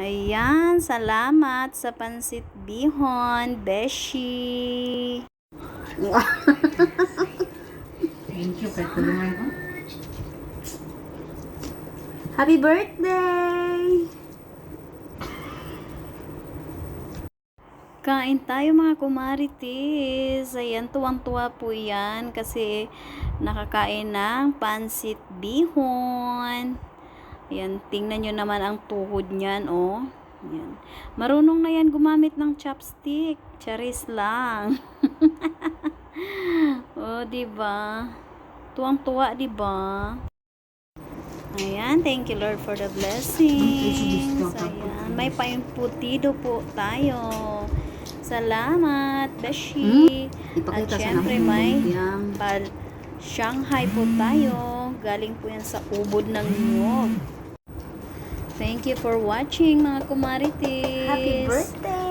Ayan, salamat sa pansit bihon, Beshi. Thank you tulungan ko. Happy birthday! Kain tayo mga kumarites. Ayan, tuwang-tuwa po yan kasi nakakain ng pansit bihon. Ayan, tingnan nyo naman ang tuhod niyan, oh. Ayan. Marunong na yan gumamit ng chopstick. Charis lang. oh, di ba? Tuwang-tuwa, di ba? Ayan, thank you Lord for the blessings. Ayan, may paimputido po tayo. Salamat, Beshi. At Ipakita sa syempre may pal Shanghai po tayo. Galing po yan sa ubod ng nyog. Thank you for watching mga kumarites. Happy birthday!